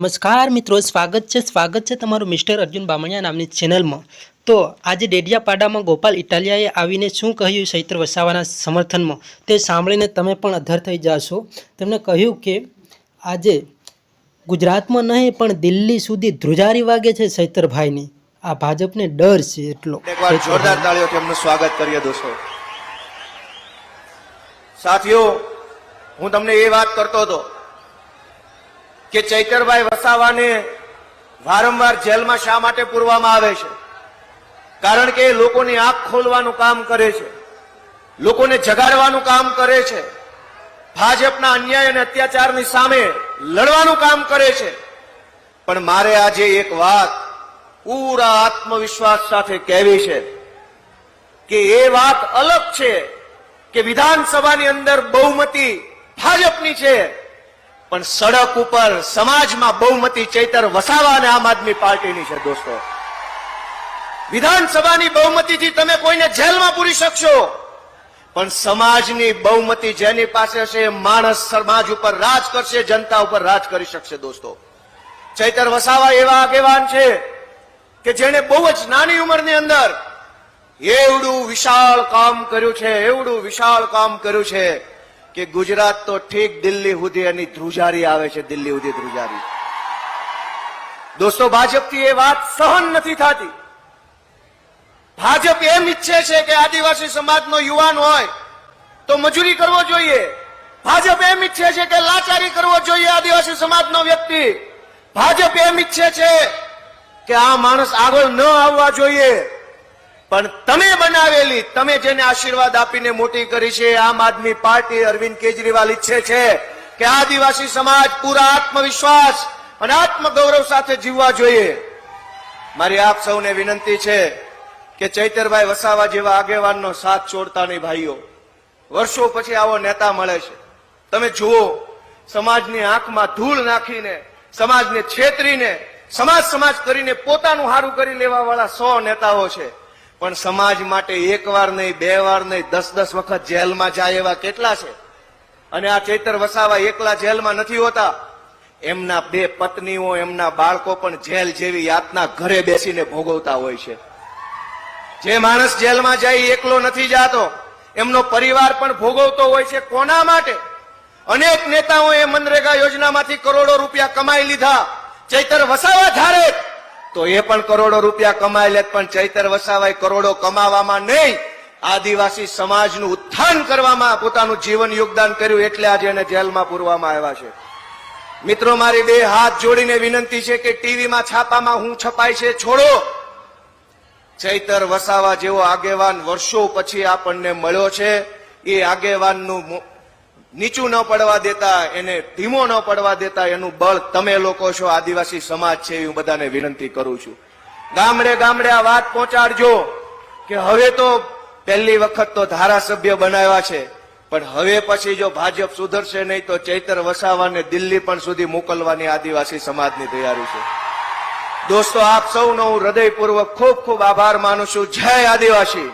નમસ્કાર મિત્રો સ્વાગત છે સ્વાગત છે તમારું મિસ્ટર અર્જુન બામણિયા નામની ચેનલમાં. તો આજે ડેડિયાપાડામાં ગોપાલ ઇટાલિયાએ આવીને શું કહ્યું ચૈત્ર વસાવાના સમર્થનમાં? તે સાંભળીને તમે પણ અધર થઈ જશો. તેમણે કહ્યું કે આજે ગુજરાતમાં નહીં પણ દિલ્હી સુધી ધ્રુજારી વાગે છે ચૈતરભાઈની. આ ભાજપને ડર છે એટલો. જોરદાર તાળીઓથી એમનું સ્વાગત કરીએ દોસ્તો. સાથીઓ હું તમને એ વાત કરતો હતો કે ચૈતરભાઈ વસાવાને વારંવાર જેલમાં શા માટે પૂરવામાં આવે છે? કારણ કે એ લોકોની આંખ ખોલવાનું કામ કરે છે. લોકોને જગાડવાનું કામ કરે છે. ભાજપના અન્યાય અને અત્યાચારની સામે લડવાનું કામ કરે છે. પણ મારે આજે એક વાત પૂરા આત્મવિશ્વાસ સાથે કહેવી છે કે એ વાત અલગ છે કે વિધાનસભાની અંદર બહુમતી ભાજપની છે. પણ સડક ઉપર સમાજમાં બહુમતી ચૈતર વસાવા અને આમ આદમી પાર્ટીની છે દોસ્તો. વિધાનસભાની બહુમતીથી તમે કોઈને જેલમાં પૂરી શકશો. પણ સમાજની બહુમતી જેની પાસે એ માણસ સમાજ ઉપર રાજ કરશે, જનતા ઉપર રાજ કરી શકશે દોસ્તો. ચૈતર વસાવા એવા આગેવાન છે કે જેણે બહુ જ નાની ઉંમરની અંદર એવડું વિશાળ કામ કર્યું છે, એવડું વિશાળ કામ કર્યું છે. કે ગુજરાત તો ઠીક દિલ્હી સુધી એની ધ્રુજારી આવે છે, દિલ્હી સુધી ધ્રુજારી. દોસ્તો, ભાજપથી એ વાત સહન નથી થતી. ભાજપ એમ ઈચ્છે છે કે આદિવાસી સમાજનો યુવાન હોય તો મજૂરી કરવો જોઈએ. ભાજપ એમ ઈચ્છે છે કે લાચારી કરવો જોઈએ આદિવાસી સમાજનો વ્યક્તિ. ભાજપ એમ ઈચ્છે છે કે આ માણસ આગળ ન આવવા જોઈએ. પણ તમે બનાવેલી, તમે જેને આશીર્વાદ આપીને મોટી કરી છે, આમ આદમી પાર્ટી અરવિંદ કેજરીવાલ ઈચ્છે છે કે આદિવાસી સમાજ પૂરા આત્મવિશ્વાસ અને આત્મગૌરવ સાથે જીવવા જોઈએ. મારી આપ સૌને વિનંતી છે કે ચૈતરભાઈ વસાવા જેવા આગેવાનનો સાથ છોડતા નહીં ભાઈઓ. વર્ષો પછી આવો નેતા મળે છે. તમે જુઓ, સમાજની આંખમાં ધૂળ નાખીને, સમાજને છેતરીને સમાજ સમાજ કરીને પોતાનું હારું કરી લેવા વાળા સો નેતાઓ છે. પણ સમાજ માટે એક વાર નહીં, બે વાર નહીં, દસ દસ વખત જેલમાં જાય એવા કેટલા છે? અને આ ચૈતર વસાવા એકલા જેલમાં નથી હોતા. એમના બે પત્નીઓ, એમના બાળકો પણ જેલ જેવી યાતના ઘરે બેસીને ભોગવતા હોય છે. જે માણસ જેલમાં જાય એકલો નથી જાતો. એમનો પરિવાર પણ ભોગવતો હોય છે કોના માટે? અનેક નેતાઓએ મનરેગા યોજનામાંથી કરોડો રૂપિયા કમાઈ લીધા. ચૈતર વસાવા ધારે તો એ પણ કરોડો રૂપિયા કમાઈ લે પણ ચૈતર વસાવાએ કરોડો કમાવામાં નહીં. આદિવાસી સમાજનું ઉત્થાન કરવામાં પોતાનું જીવન યોગદાન કર્યું એટલે આજે એને જેલમાં પૂરવામાં આવ્યા છે. મિત્રો, મારી બે હાથ જોડીને વિનંતી છે કે ટીવીમાં છાપામાં હું છપાય છે, છોડો. ચૈતર વસાવા જેવો આગેવાન વર્ષો પછી આપણને મળ્યો છે. એ આગેવાનનું નીચું ન પડવા દેતા, એને ધીમો ન પડવા દેતા, એનું બળ તમે લોકો છો, આદિવાસી સમાજ છે એવી હું બધાને વિનંતી કરું છું. ગામડે ગામડે આ વાત પહોંચાડજો, કે હવે તો પહેલી વખત તો ધારાસભ્ય બનાવ્યા છે, પણ હવે પછી જો ભાજપ સુધરશે નહીં, તો ચૈતર વસાવાને દિલ્હી પણ સુધી મોકલવાની આદિવાસી સમાજની તૈયારી છે. દોસ્તો, આપ સૌનો હું હૃદયપૂર્વક ખૂબ ખૂબ આભાર માનું છું. જય આદિવાસી!